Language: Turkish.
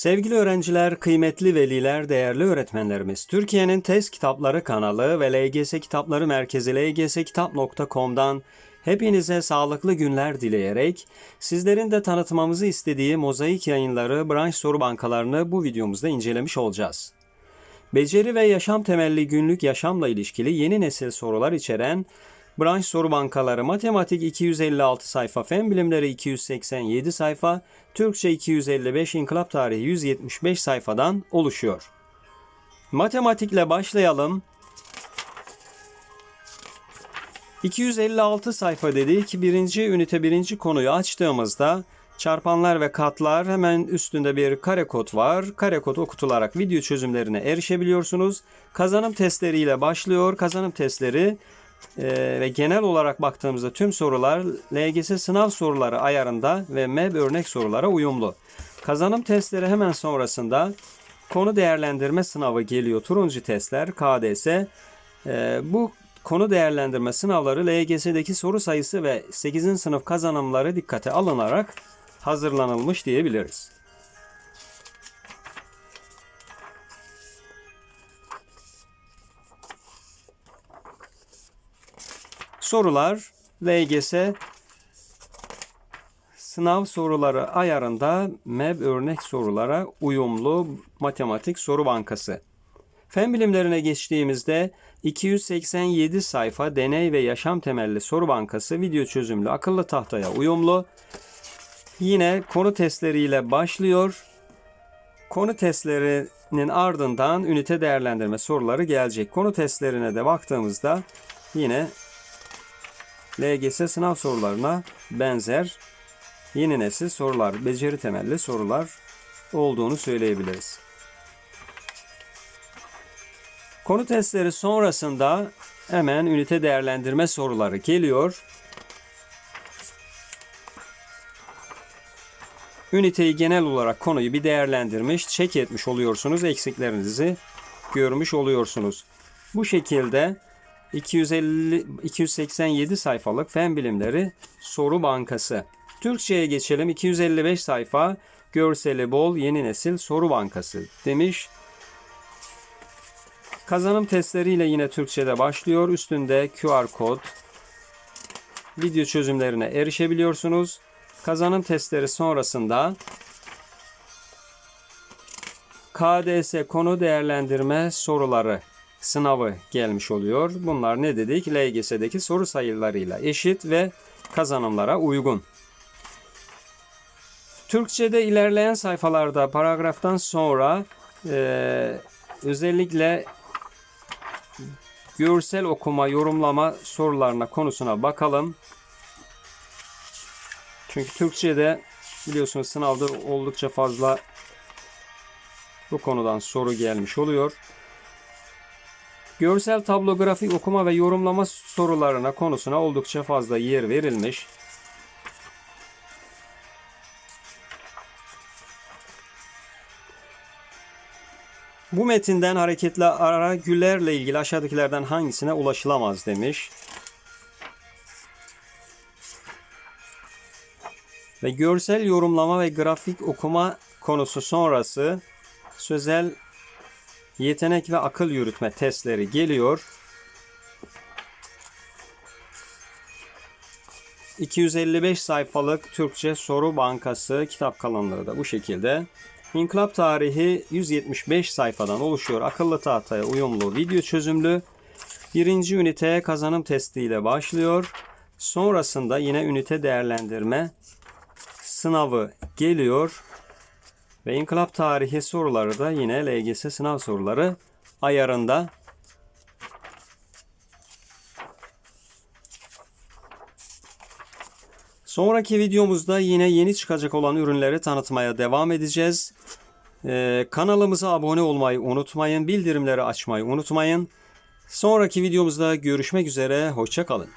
Sevgili öğrenciler, kıymetli veliler, değerli öğretmenlerimiz, Türkiye'nin test kitapları kanalı ve LGS Kitapları Merkezi lgskitap.com'dan hepinize sağlıklı günler dileyerek sizlerin de tanıtmamızı istediği mozaik yayınları, branş soru bankalarını bu videomuzda incelemiş olacağız. Beceri ve yaşam temelli günlük yaşamla ilişkili yeni nesil sorular içeren branş soru bankaları matematik 256 sayfa, fen bilimleri 287 sayfa, Türkçe 255, inkılap tarihi 175 sayfadan oluşuyor. Matematikle başlayalım. 256 sayfa dedik. Birinci ünite birinci konuyu açtığımızda çarpanlar ve katlar hemen üstünde bir kare kod var. Kare kod okutularak video çözümlerine erişebiliyorsunuz. Kazanım testleriyle başlıyor. Kazanım testleri e, ve genel olarak baktığımızda tüm sorular LGS sınav soruları ayarında ve MEB örnek sorulara uyumlu. Kazanım testleri hemen sonrasında konu değerlendirme sınavı geliyor. Turuncu testler KDS. E, bu konu değerlendirme sınavları LGS'deki soru sayısı ve 8. sınıf kazanımları dikkate alınarak hazırlanılmış diyebiliriz. Sorular LGS sınav soruları ayarında MEB örnek sorulara uyumlu matematik soru bankası. Fen bilimlerine geçtiğimizde 287 sayfa deney ve yaşam temelli soru bankası video çözümlü akıllı tahtaya uyumlu. Yine konu testleriyle başlıyor. Konu testlerinin ardından ünite değerlendirme soruları gelecek. Konu testlerine de baktığımızda yine LGS sınav sorularına benzer yeni nesil sorular, beceri temelli sorular olduğunu söyleyebiliriz. Konu testleri sonrasında hemen ünite değerlendirme soruları geliyor. Üniteyi genel olarak konuyu bir değerlendirmiş, çek etmiş oluyorsunuz. Eksiklerinizi görmüş oluyorsunuz. Bu şekilde 250 287 sayfalık fen bilimleri soru bankası. Türkçeye geçelim. 255 sayfa görseli bol yeni nesil soru bankası demiş. Kazanım testleriyle yine Türkçe'de başlıyor. Üstünde QR kod, video çözümlerine erişebiliyorsunuz. Kazanım testleri sonrasında KDS konu değerlendirme soruları sınavı gelmiş oluyor. Bunlar ne dedik? LGS'deki soru sayılarıyla eşit ve kazanımlara uygun. Türkçe'de ilerleyen sayfalarda paragraftan sonra e, özellikle görsel okuma, yorumlama sorularına konusuna bakalım. Çünkü Türkçe'de biliyorsunuz sınavda oldukça fazla bu konudan soru gelmiş oluyor. Görsel tablo, grafik okuma ve yorumlama sorularına konusuna oldukça fazla yer verilmiş. Bu metinden hareketle ara gülerle ilgili aşağıdakilerden hangisine ulaşılamaz demiş. Ve görsel yorumlama ve grafik okuma konusu sonrası sözel yetenek ve akıl yürütme testleri geliyor. 255 sayfalık Türkçe soru bankası kitap kalınlığı da bu şekilde. İnkılap tarihi 175 sayfadan oluşuyor. Akıllı tahtaya uyumlu video çözümlü. Birinci ünite kazanım testiyle başlıyor. Sonrasında yine ünite değerlendirme sınavı geliyor. Ve inkılap tarihi soruları da yine LGS sınav soruları ayarında. Sonraki videomuzda yine yeni çıkacak olan ürünleri tanıtmaya devam edeceğiz. Ee, kanalımıza abone olmayı unutmayın, bildirimleri açmayı unutmayın. Sonraki videomuzda görüşmek üzere, hoşçakalın.